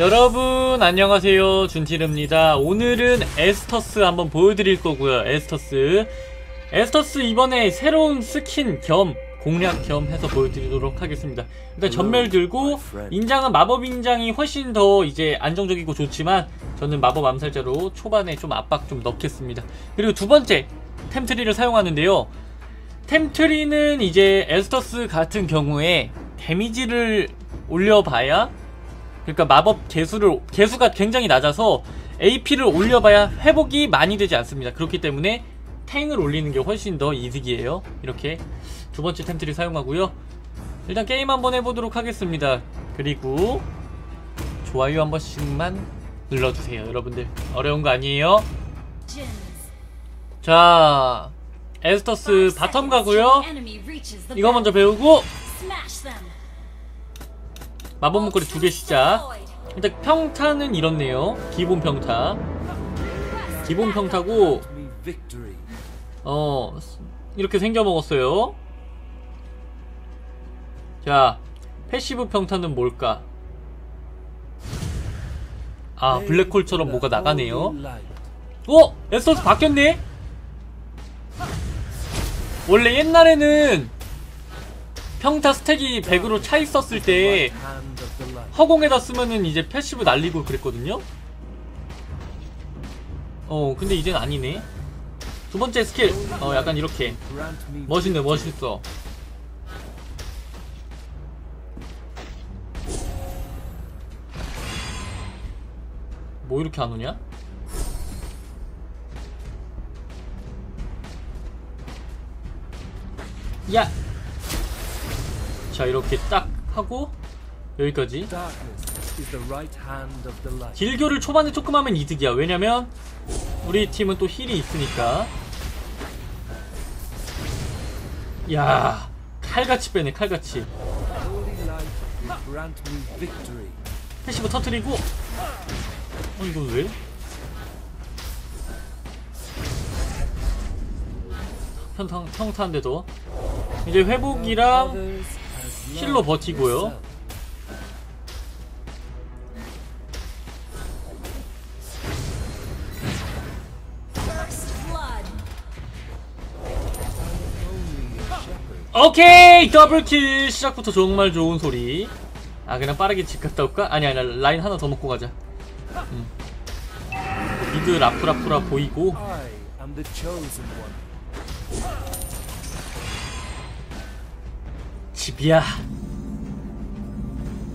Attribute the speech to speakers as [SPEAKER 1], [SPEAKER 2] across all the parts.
[SPEAKER 1] 여러분 안녕하세요. 준티르입니다. 오늘은 에스터스 한번 보여드릴 거고요 에스터스. 에스터스 이번에 새로운 스킨 겸 공략 겸 해서 보여드리도록 하겠습니다. 일단 전멸 들고 인장은 마법 인장이 훨씬 더 이제 안정적이고 좋지만 저는 마법 암살자로 초반에 좀 압박 좀 넣겠습니다. 그리고 두 번째 템트리를 사용하는데요. 템트리는 이제 에스터스 같은 경우에 데미지를 올려봐야 그러니까 마법 개수를 개수가 굉장히 낮아서 AP를 올려봐야 회복이 많이 되지 않습니다. 그렇기 때문에 탱을 올리는 게 훨씬 더 이득이에요. 이렇게 두 번째 템트리 사용하고요. 일단 게임 한번 해보도록 하겠습니다. 그리고 좋아요 한 번씩만 눌러주세요. 여러분들 어려운 거 아니에요? 자 에스터스 바텀 가고요. 이거 먼저 배우고 마법 목걸이 두 개 시작. 일단 평타는 이렇네요. 기본 평타. 기본 평타고 어 이렇게 생겨 먹었어요. 자 패시브 평타는 뭘까? 아 블랙홀처럼 뭐가 나가네요. 어? 에스터스 바뀌었네? 원래 옛날에는 평타 스택이 100으로 차 있었을 때 허공에다 쓰면은 이제 패시브 날리고 그랬거든요? 어 근데 이젠 아니네 두 번째 스킬 어 약간 이렇게 멋있네 멋있어 뭐 이렇게 안 오냐? 야! 자 이렇게 딱 하고 여기까지. 딜교를 초반에 조금 하면 이득이야. 왜냐면 우리 팀은 또 힐이 있으니까. 야 칼같이 빼네 칼같이. 패시브 터트리고. 어 이거 왜? 평타, 평타인데도 이제 회복이랑 힐로 버티고요 오케이 더블킬. 시작부터 정말 좋은 소리. 아 그냥 빠르게 집 갔다 올까? 아니 아니 라인 하나 더 먹고 가자. 음. 미드 라프라프라 보이고. 집이야.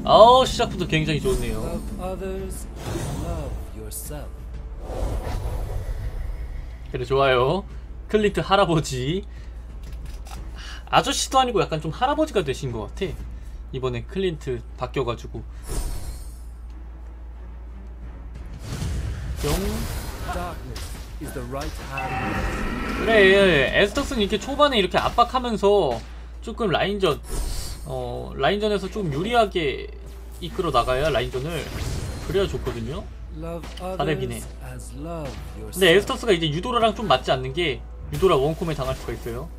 [SPEAKER 1] 어우 시작부터 굉장히 좋네요. 그래 좋아요. 클린트 할아버지 아저씨도 아니고 약간 좀 할아버지가 되신 것 같아. 이번에 클린트 바뀌어가지고. 그래 에스터스는 이렇게 초반에 이렇게 압박하면서 조금 라인전 어 라인전에서 좀 유리하게 이끌어 나가야 라인전을 그래야 좋거든요. 4렙이네. 근데 에스터스가 이제 유도라랑 좀 맞지 않는 게 유도라 원콤에 당할 수가 있어요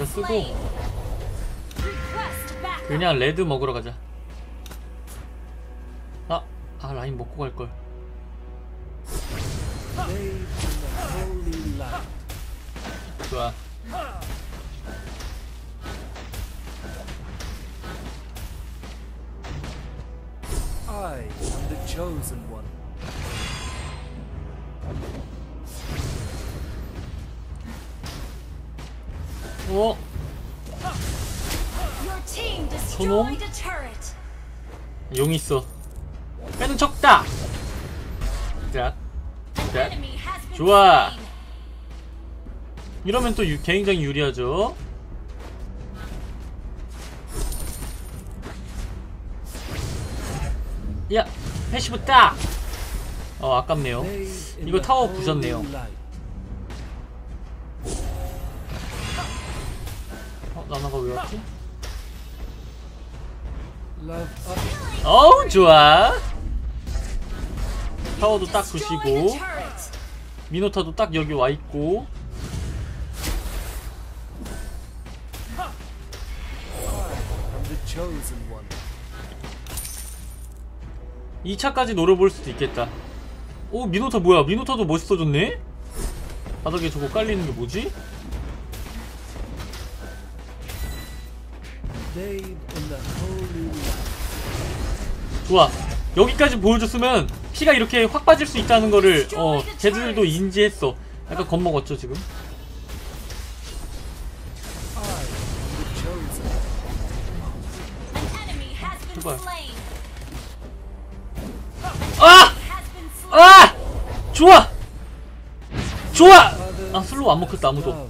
[SPEAKER 1] 이거 쓰고. 그냥 레드 먹으러 가자. 아, 아 라인 먹고 갈걸. 좋아. I am the chosen one. 어? 저놈? 용 있어. 빼는 척다. 자, 자, 좋아. 이러면 또 유, 굉장히 유리하죠. 야 패시브 딱! 어 아깝네요 이거 타워 부셨네요 나나가 왜 왔지? 어우 좋아 타워도 딱 부시고 미노타도 딱 여기 와있고 2차까지 노려볼 수도 있겠다 오 미노타 뭐야 미노타도 멋있어졌네? 바닥에 저거 깔리는 게 뭐지? 좋아 여기까지 보여줬으면 피가 이렇게 확 빠질 수 있다는 거를 어 쟤들도 인지했어 약간 겁먹었죠 지금 제발. 아! 아! 좋아! 좋아! 아 슬로우 안 먹혔다 아무도.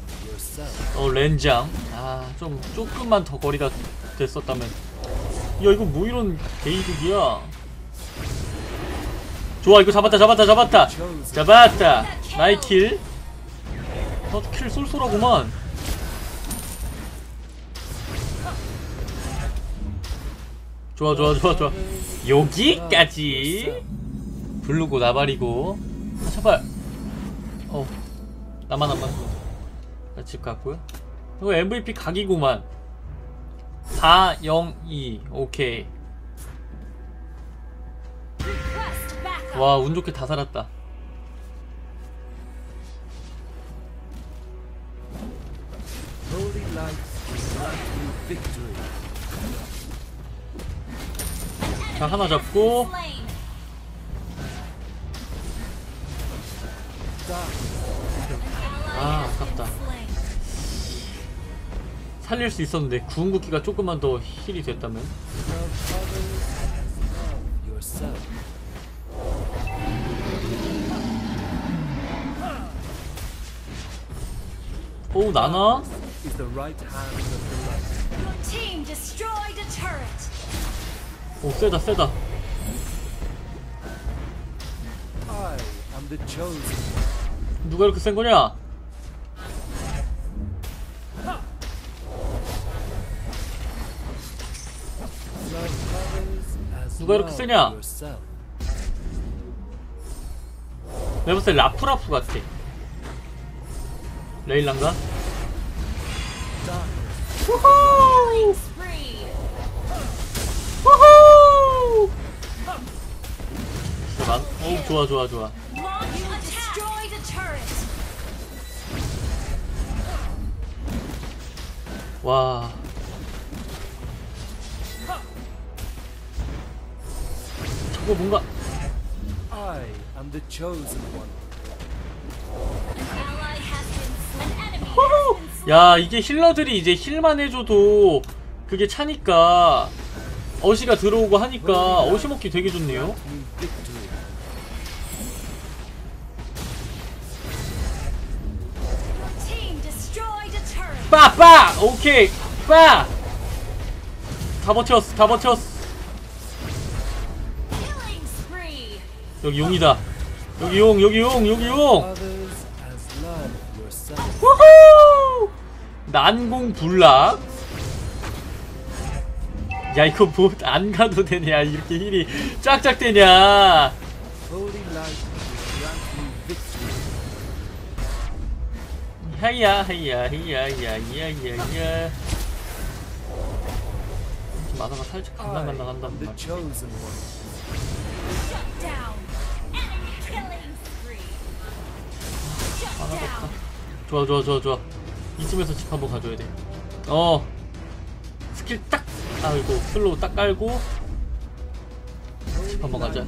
[SPEAKER 1] 어 렌장 아 좀 조금만 더 거리가 됐었다면. 야 이거 뭐 이런 게이득이야? 좋아 이거 잡았다 잡았다 잡았다. 잡았다. 나이킬. 어킬 쏠쏠하구만. 좋아 좋아 좋아 좋아. 여기까지. 부르고 나발이고. 아 제발. 어 나만 안만 집 갔고요 이거 MVP 각이구만 4 0 2 오케이. 와 운 좋게 다 살았다. 자 하나 잡고. 아 아깝다. 살릴 수 있었는데 구운국기가 조금만 더 힐이 됐다면. 오 나나? 오 세다 세다. 누가 이렇게 센 거냐? 누가 이렇게
[SPEAKER 2] yourself.
[SPEAKER 1] 내가 봤을 때 라프라프 같아 레일란가? 우후! 진짜 만... 오 좋아 좋아 좋아. 와 저거 뭔가
[SPEAKER 2] I am the chosen one.
[SPEAKER 1] 야 이게 힐러들이 이제 힐만 해줘도 그게 차니까 어시가 들어오고 하니까 어시 먹기 되게 좋네요. 빠빠 오케이 빠 다 버텼어 다 버텼어 여기 용이다. 여기 용 여기 용 여기 용. 우후! 난공 불락. 야 이거 뭐 안 가도 되냐? 이렇게 힐이 쫙쫙 되냐?
[SPEAKER 2] victory.
[SPEAKER 1] 하야 하야 하야 야야야야 마다가 살짝 간당간당
[SPEAKER 2] am
[SPEAKER 1] 한 좋아 좋아 좋아 좋아. 이쯤에서 집 한번 가줘야 돼어. 스킬 딱 아이고 슬로우 딱 깔고.
[SPEAKER 2] Holy
[SPEAKER 1] 한번 가자.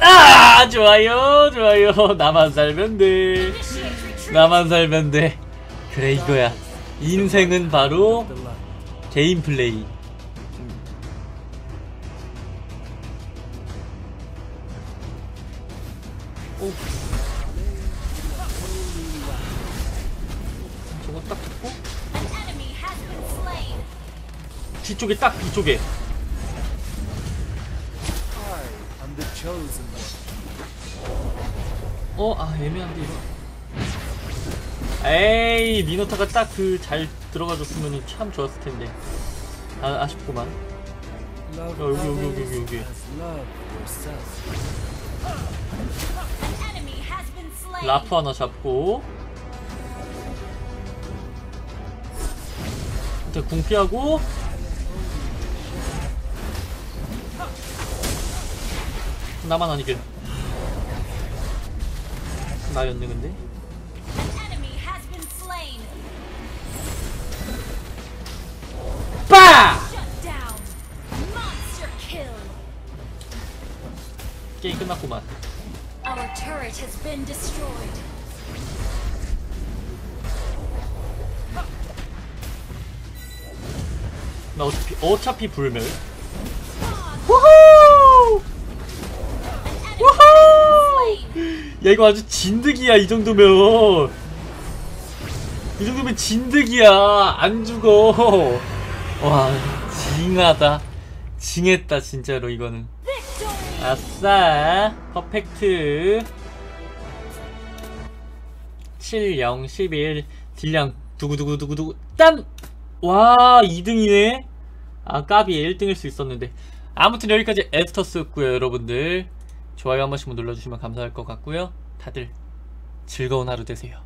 [SPEAKER 1] 아 좋아요 좋아요. 나만 살면 돼. 나만 살면 돼. 그래 이거야. 인생은 바로. 개인 플레이 저거 딱
[SPEAKER 3] slain.
[SPEAKER 1] 뒤쪽에 딱
[SPEAKER 2] one.
[SPEAKER 1] 어, 아, 애매한데, 이거. 에이, 미노타가 딱 그 잘 들어가줬으면 참 좋았을 텐데. 아, 아쉽구만. 야, 여기, 여기, 여기, 여기, 여기. 라프 하나 잡고. 자, 궁 피하고 나만 아니게 나였네 근데 빠! 게임 끝났구만
[SPEAKER 3] Our turret has been destroyed.
[SPEAKER 1] 나 어차피 어차피 불멸. 우후! 우후! 야 이거 아주 진득이야 이 정도면. 이 정도면 진득이야. 안 죽어. 와 징하다. 징했다 진짜로 이거는. 아싸. 퍼펙트. 7 0 11 딜량 두구두구두구두구. 땀 와 2등이네. 아 까비 1등일 수 있었는데. 아무튼 여기까지 에스터스였고요 여러분들. 좋아요 한 번씩만 눌러주시면 감사할 것 같고요. 다들 즐거운 하루 되세요